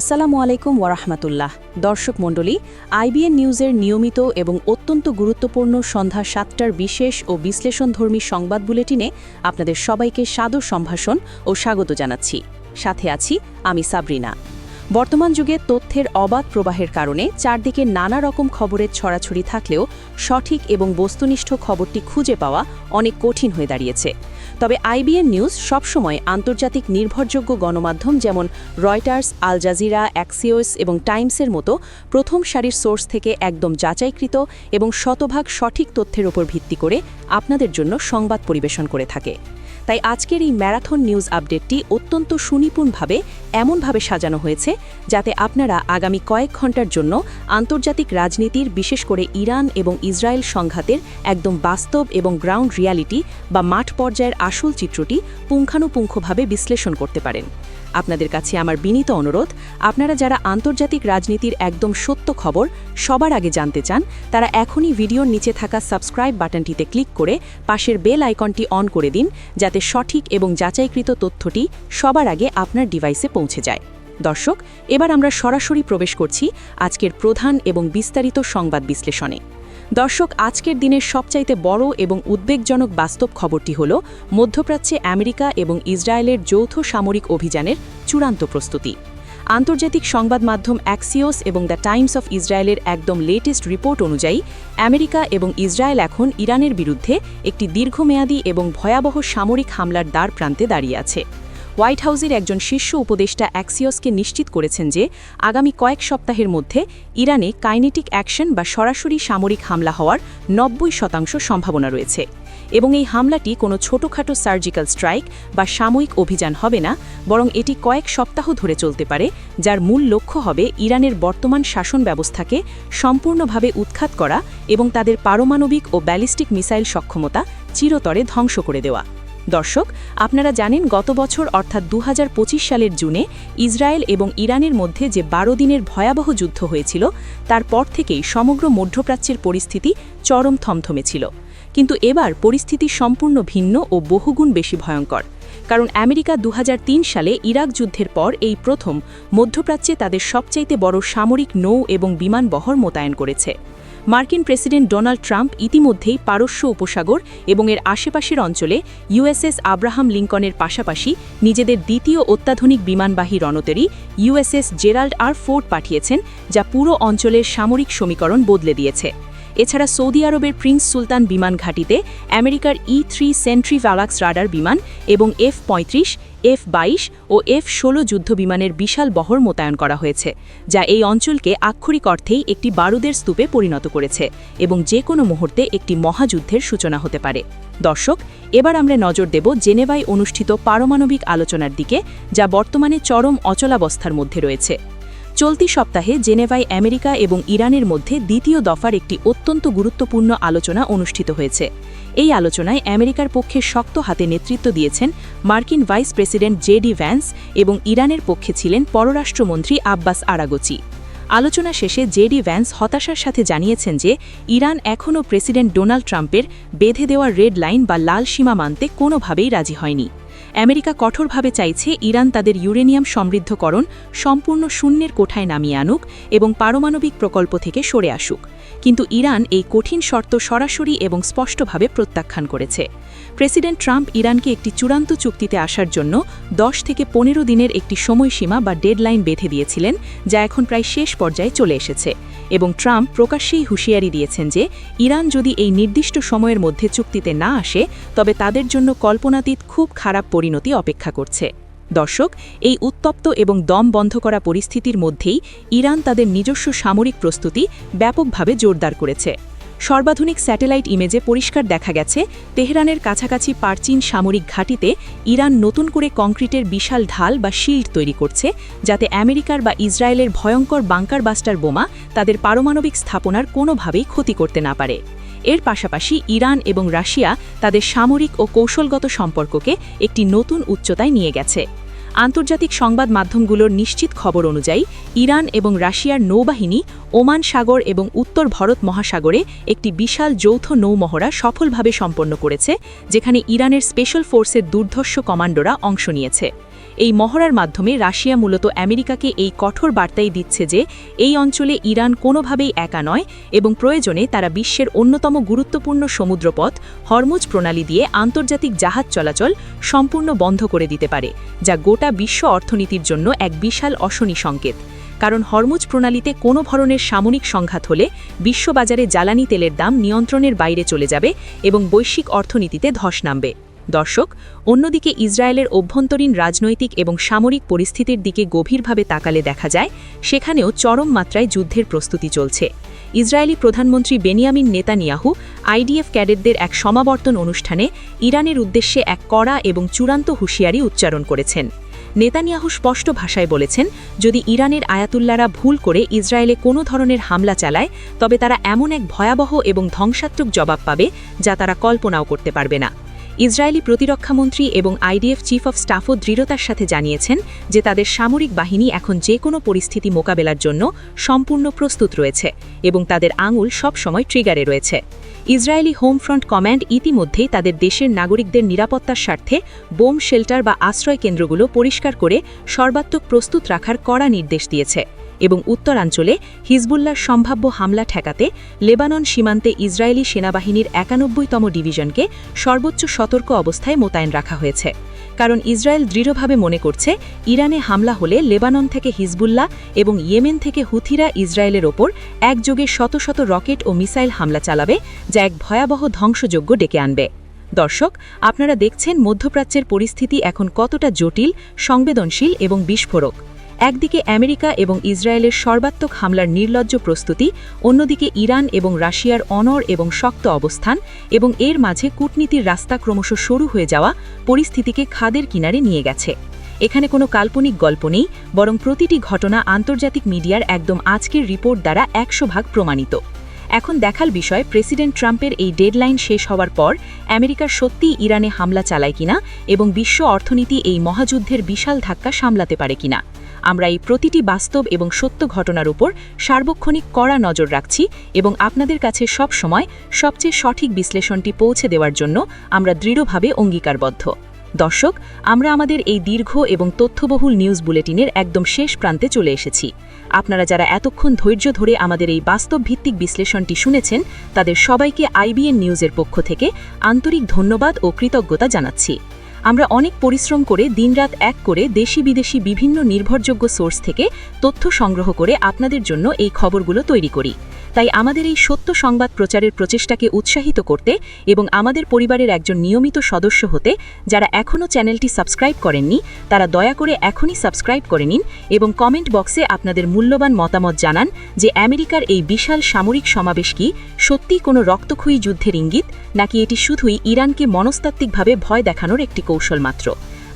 আসসালামু আলাইকুম ওয়ারাহমাতুল্লাহ দর্শক মণ্ডলী, আইবিএন নিউজের নিয়মিত এবং অত্যন্ত গুরুত্বপূর্ণ সন্ধ্যা সাতটার বিশেষ ও বিশ্লেষণধর্মী সংবাদ বুলেটিনে আপনাদের সবাইকে সাদর সম্ভাষণ ও স্বাগত জানাচ্ছি। সাথে আছি আমি সাবরিনা। বর্তমান যুগে তথ্যের অবাধ প্রবাহের কারণে চারদিকে নানা রকম খবরের ছড়াছড়ি থাকলেও সঠিক এবং বস্তুনিষ্ঠ খবরটি খুঁজে পাওয়া অনেক কঠিন হয়ে দাঁড়িয়েছে। তবে আইবিএন নিউজ সবসময় আন্তর্জাতিক নির্ভরযোগ্য গণমাধ্যম যেমন রয়টার্স, আল জাজিরা, অ্যাক্সিওস এবং টাইমসের মতো প্রথম সারির সোর্স থেকে একদম যাচাইকৃত এবং শতভাগ সঠিক তথ্যের ওপর ভিত্তি করে আপনাদের জন্য সংবাদ পরিবেশন করে থাকে। তাই আজকের এই ম্যারাথন নিউজ আপডেটটি অত্যন্ত সুনিপুণভাবে, এমনভাবে সাজানো হয়েছে যাতে আপনারা আগামী কয়েক ঘণ্টার জন্য আন্তর্জাতিক রাজনীতির, বিশেষ করে ইরান এবং ইসরায়েল সংঘাতের একদম বাস্তব এবং গ্রাউন্ড রিয়ালিটি বা মাঠ পর্যায়ের আসল চিত্রটি পুঙ্খানুপুঙ্খভাবে বিশ্লেষণ করতে পারেন। আপনাদের কাছে আমার বিনীত অনুরোধ, আপনারা যারা আন্তর্জাতিক রাজনীতির একদম সত্য খবর সবার আগে জানতে চান, তারা এখনই ভিডিওর নিচে থাকা সাবস্ক্রাইব বাটনটিতে ক্লিক করে পাশের বেল আইকনটি অন করে দিন, যাতে সঠিক এবং যাচাইকৃত তথ্যটি সবার আগে আপনার ডিভাইসে পৌঁছে যায়। দর্শক, এবার আমরা সরাসরি প্রবেশ করছি আজকের প্রধান এবং বিস্তারিত সংবাদ বিশ্লেষণে। দর্শক, আজকের দিনের সবচাইতে বড় এবং উদ্বেগজনক বাস্তব খবরটি হল মধ্যপ্রাচ্যে আমেরিকা এবং ইসরায়েলের যৌথ সামরিক অভিযানের চূড়ান্ত প্রস্তুতি। আন্তর্জাতিক সংবাদ মাধ্যম অ্যাক্সিওস এবং দ্য টাইমস অফ ইসরায়েলের একদম লেটেস্ট রিপোর্ট অনুযায়ী, আমেরিকা এবং ইসরায়েল এখন ইরানের বিরুদ্ধে একটি দীর্ঘমেয়াদী এবং ভয়াবহ সামরিক হামলার দ্বার প্রান্তে দাঁড়িয়ে আছে। হোয়াইট হাউসের একজন শীর্ষ উপদেষ্টা অ্যাক্সিওসকে নিশ্চিত করেছেন যে, আগামী কয়েক সপ্তাহের মধ্যে ইরানে কাইনেটিক অ্যাকশন বা সরাসরি সামরিক হামলা হওয়ার নব্বই শতাংশ সম্ভাবনা রয়েছে। এবং এই হামলাটি কোনো ছোটোখাটো সার্জিক্যাল স্ট্রাইক বা সাময়িক অভিযান হবে না, বরং এটি কয়েক সপ্তাহ ধরে চলতে পারে, যার মূল লক্ষ্য হবে ইরানের বর্তমান শাসন ব্যবস্থাকে সম্পূর্ণভাবে উৎখাত করা এবং তাদের পারমাণবিক ও ব্যালিস্টিক মিসাইল সক্ষমতা চিরতরে ধ্বংস করে দেওয়া। দর্শক, আপনারা জানেন গত বছর অর্থাৎ দু হাজার পঁচিশ সালের জুনে ইসরায়েল এবং ইরানের মধ্যে যে বারো দিনের ভয়াবহ যুদ্ধ হয়েছিল, তারপর থেকেই সমগ্র মধ্যপ্রাচ্যের পরিস্থিতি চরম থমথমে ছিল। কিন্তু এবার পরিস্থিতি সম্পূর্ণ ভিন্ন ও বহুগুণ বেশি ভয়ঙ্কর। কারণ আমেরিকা দু হাজার তিন সালে ইরাক যুদ্ধের পর এই প্রথম মধ্যপ্রাচ্যে তাদের সবচাইতে বড় সামরিক নৌ এবং বিমান বহর মোতায়েন করেছে। মার্কিন প্রেসিডেন্ট ডোনাল্ড ট্রাম্প ইতিমধ্যেই পারস্য উপসাগর এবং এর আশেপাশের অঞ্চলে ইউএসএস আব্রাহাম লিঙ্কনের পাশাপাশি নিজেদের দ্বিতীয় অত্যাধুনিক বিমানবাহী রণতরী ইউএসএস জেরাল্ড আর ফোর্ড পাঠিয়েছেন, যা পুরো অঞ্চলের সামরিক সমীকরণ বদলে দিয়েছে। এছাড়া সৌদি আরবের প্রিন্স সুলতান বিমান ঘাঁটিতে আমেরিকার ই থ্রি সেন্ট্রি ভ্যালাক্স রাডার বিমান এবং এফ পঁয়ত্রিশ এফ বাইশ ও এফ ষোলো যুদ্ধ বিমানের বিশাল বহর মোতায়েন করা হয়েছে, যা এই অঞ্চলকে আক্ষরিক অর্থেই একটি বারুদের স্তূপে পরিণত করেছে এবং যে কোনো মুহূর্তে একটি মহাযুদ্ধের সূচনা হতে পারে। দর্শক, এবার আমরা নজর দেব জেনেভায় অনুষ্ঠিত পারমাণবিক আলোচনার দিকে, যা বর্তমানে চরম অচলাবস্থার মধ্যে রয়েছে। চলতি সপ্তাহে জেনেভায় আমেরিকা এবং ইরানের মধ্যে দ্বিতীয় দফার একটি অত্যন্ত গুরুত্বপূর্ণ আলোচনা অনুষ্ঠিত হয়েছে। এই আলোচনায় আমেরিকার পক্ষে শক্ত হাতে নেতৃত্ব দিয়েছেন মার্কিন vice president J D Vance এবং ইরানের পক্ষে ছিলেন পররাষ্ট্রমন্ত্রী আব্বাস আরাগোচি। আলোচনা শেষে জেডি ভ্যান্স হতাশার সাথে জানিয়েছেন যে, ইরান এখনও প্রেসিডেন্ট ডোনাল্ড ট্রাম্পের বেঁধে দেওয়া রেড লাইন বা লাল সীমা মানতে কোনোভাবেই রাজি হয়নি। আমেরিকা কঠোরভাবে চাইছে ইরান তাদের ইউরেনিয়াম সমৃদ্ধকরণ, সম্পূর্ণ শূন্যের কোঠায় নামিয়ে আনুক এবং পারমাণবিক প্রকল্প থেকে সরে আসুক। কিন্তু ইরান এই কঠিন শর্ত সরাসরি এবং স্পষ্টভাবে প্রত্যাখ্যান করেছে। প্রেসিডেন্ট ট্রাম্প ইরানকে একটি চূড়ান্ত চুক্তিতে আসার জন্য দশ থেকে পনেরো দিনের একটি সময়সীমা বা ডেডলাইন বেঁধে দিয়েছিলেন, যা এখন প্রায় শেষ পর্যায়ে চলে এসেছে। এবং ট্রাম্প প্রকাশ্যেই হুঁশিয়ারি দিয়েছেন যে, ইরান যদি এই নির্দিষ্ট সময়ের মধ্যে চুক্তিতে না আসে, তবে তাদের জন্য কল্পনাতীত খুব খারাপ পরিণতি অপেক্ষা করছে। দর্শক, এই উত্তপ্ত এবং দম বন্ধ করা পরিস্থিতির মধ্যেই ইরান তাদের নিজস্ব সামরিক প্রস্তুতি ব্যাপকভাবে জোরদার করেছে। সর্বাধুনিক স্যাটেলাইট ইমেজে পরিষ্কার দেখা গেছে, তেহরানের কাছাকাছি পার্চিন সামরিক ঘাঁটিতে ইরান নতুন করে কংক্রিটের বিশাল ঢাল বা শিল্ড তৈরি করছে, যাতে আমেরিকার বা ইসরায়েলের ভয়ঙ্কর বাংকার বাস্টার বোমা তাদের পারমাণবিক স্থাপনার কোনোভাবেই ক্ষতি করতে না পারে। এর পাশাপাশি ইরান এবং রাশিয়া তাদের সামরিক ও কৌশলগত সম্পর্ককে একটি নতুন উচ্চতায় নিয়ে গেছে। আন্তর্জাতিক সংবাদ মাধ্যমগুলোর নিশ্চিত খবর অনুযায়ী, ইরান এবং রাশিয়ার নৌবাহিনী ওমান সাগর এবং উত্তর ভারত মহাসাগরে একটি বিশাল যৌথ নৌমহড়া সফলভাবে সম্পন্ন করেছে, যেখানে ইরানের স্পেশাল ফোর্সের দুর্ধর্ষ কমান্ডোরা অংশ নিয়েছে। এই মহড়ার মাধ্যমে রাশিয়া মূলত আমেরিকাকে এই কঠোর বার্তাই দিচ্ছে যে এই অঞ্চলে ইরান কোনোভাবেই একা নয় এবং প্রয়োজনে তারা বিশ্বের অন্যতম গুরুত্বপূর্ণ সমুদ্রপথ, হরমুজ প্রণালী দিয়ে আন্তর্জাতিক জাহাজ চলাচল সম্পূর্ণ বন্ধ করে দিতে পারে, যা গোটা বিশ্ব অর্থনীতির জন্য এক বিশাল অশনি সংকেত। কারণ হরমুজ প্রণালীতে কোনো ধরনের সামরিক সংঘাত হলে বিশ্ববাজারে জ্বালানি তেলের দাম নিয়ন্ত্রণের বাইরে চলে যাবে এবং বৈশ্বিক অর্থনীতিতে ধস নামবে। দর্শক, অন্যদিকে ইসরায়েলের অভ্যন্তরীণ রাজনৈতিক এবং সামরিক পরিস্থিতির দিকে গভীরভাবে তাকালে দেখা যায়, সেখানেও চরম মাত্রায় যুদ্ধের প্রস্তুতি চলছে। ইসরায়েলি প্রধানমন্ত্রী বেনিয়ামিন নেতানিয়াহু, আইডিএফ ক্যাডেটদের এক সমাবর্তন অনুষ্ঠানে ইরানের উদ্দেশ্যে এক কড়া এবং চূড়ান্ত হুঁশিয়ারি উচ্চারণ করেছেন। নেতানিয়াহু স্পষ্ট ভাষায় বলেছেন, যদি ইরানের আয়াতুল্লারা ভুল করে ইসরায়েলে কোনো ধরনের হামলা চালায়, তবে তারা এমন এক ভয়াবহ এবং ধ্বংসাত্মক জবাব পাবে যা তারা কল্পনাও করতে পারবে না। ইসরায়েলি প্রতিরক্ষামন্ত্রী এবং আইডিএফ চিফ অফ স্টাফও দৃঢ়তার সাথে জানিয়েছেন যে তাদের সামরিক বাহিনী এখন যে কোনো পরিস্থিতি মোকাবেলার জন্য সম্পূর্ণ প্রস্তুত রয়েছে এবং তাদের আঙুল সবসময় ট্রিগারে রয়েছে। ইসরায়েলি হোম ফ্রন্ট কমান্ড ইতিমধ্যেই তাদের দেশের নাগরিকদের নিরাপত্তার স্বার্থে বোম শেল্টার বা আশ্রয় কেন্দ্রগুলো পরিষ্কার করে সর্বাত্মক প্রস্তুত রাখার কড়া নির্দেশ দিয়েছে। এবং উত্তরাঞ্চলে হিজবুল্লার সম্ভাব্য হামলা ঠেকাতে লেবানন সীমান্তে ইসরায়েলি সেনাবাহিনীর একানব্বইতম ডিভিশনকে সর্বোচ্চ সতর্ক অবস্থায় মোতায়েন রাখা হয়েছে। কারণ ইসরায়েল দৃঢ়ভাবে মনে করছে, ইরানে হামলা হলে লেবানন থেকে হিজবুল্লাহ এবং ইয়েমেন থেকে হুথিরা ইসরায়েলের ওপর একযোগে শত শত রকেট ও মিসাইল হামলা চালাবে, যা এক ভয়াবহ ধ্বংসযোগ্য ডেকে আনবে। দর্শক, আপনারা দেখছেন মধ্যপ্রাচ্যের পরিস্থিতি এখন কতটা জটিল, সংবেদনশীল এবং বিস্ফোরক। একদিকে আমেরিকা এবং ইসরায়েলের সর্বাত্মক হামলার নির্লজ্জ প্রস্তুতি, অন্যদিকে ইরান এবং রাশিয়ার অনর এবং শক্ত অবস্থান এবং এর মাঝে কূটনীতির রাস্তা ক্রমশ সরু হয়ে যাওয়া পরিস্থিতিকে খাদের কিনারে নিয়ে গেছে। এখানে কোনো কাল্পনিক গল্প নেই, বরং প্রতিটি ঘটনা আন্তর্জাতিক মিডিয়ার একদম আজকের রিপোর্ট দ্বারা একশো ভাগ প্রমাণিত। এখন দেখার বিষয়, প্রেসিডেন্ট ট্রাম্পের এই ডেডলাইন শেষ হওয়ার পর আমেরিকা সত্যিই ইরানে হামলা চালায় কিনা এবং বিশ্ব অর্থনীতি এই মহাযুদ্ধের বিশাল ধাক্কা সামলাতে পারে কিনা। আমরা এই প্রতিটি বাস্তব এবং সত্য ঘটনার উপর সার্বক্ষণিক কড়া নজর রাখছি এবং আপনাদের কাছে সব সময় সবচেয়ে সঠিক বিশ্লেষণটি পৌঁছে দেওয়ার জন্য আমরা দৃঢ়ভাবে অঙ্গীকারবদ্ধ। দর্শক, আমরা আমাদের এই দীর্ঘ এবং তথ্যবহুল নিউজ বুলেটিনের একদম শেষ প্রান্তে চলে এসেছি। আপনারা যারা এতক্ষণ ধৈর্য ধরে আমাদের এই বাস্তব ভিত্তিক বিশ্লেষণটি শুনেছেন, তাদের সবাইকে আইবিএন নিউজের পক্ষ থেকে আন্তরিক ধন্যবাদ ও কৃতজ্ঞতা জানাচ্ছি। আমরা অনেক পরিশ্রম করে দিনরাত এক করে দেশি বিদেশি বিভিন্ন নির্ভরযোগ্য সোর্স থেকে তথ্য সংগ্রহ করে আপনাদের জন্য এই খবরগুলো তৈরি করি। তাই আমাদের এই সত্য সংবাদ প্রচারের প্রচেষ্টাকে উৎসাহিত করতে এবং আমাদের পরিবারের একজন নিয়মিত সদস্য হতে, যারা এখনও চ্যানেলটি সাবস্ক্রাইব করেননি, তারা দয়া করে এখনই সাবস্ক্রাইব করে নিন এবং কমেন্ট বক্সে আপনাদের মূল্যবান মতামত জানান যে আমেরিকার এই বিশাল সামরিক সমাবেশ কি সত্যিই কোনো রক্তক্ষয়ী যুদ্ধের ইঙ্গিত, নাকি এটি শুধুই ইরানকে মনস্তাত্ত্বিকভাবে ভয় দেখানোর একটি কৌশল মাত্র।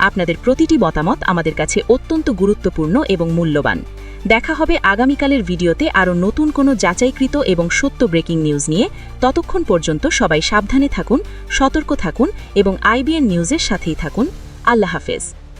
আপনাদের প্রতিটি মতামত আমাদের কাছে অত্যন্ত গুরুত্বপূর্ণ এবং মূল্যবান। দেখা হবে আগামীকালের ভিডিওতে আরও নতুন কোনো যাচাইকৃত এবং সত্য ব্রেকিং নিউজ নিয়ে। ততক্ষণ পর্যন্ত সবাই সাবধানে থাকুন, সতর্ক থাকুন এবং আইবিএন নিউজের সাথেই থাকুন। আল্লাহ হাফেজ।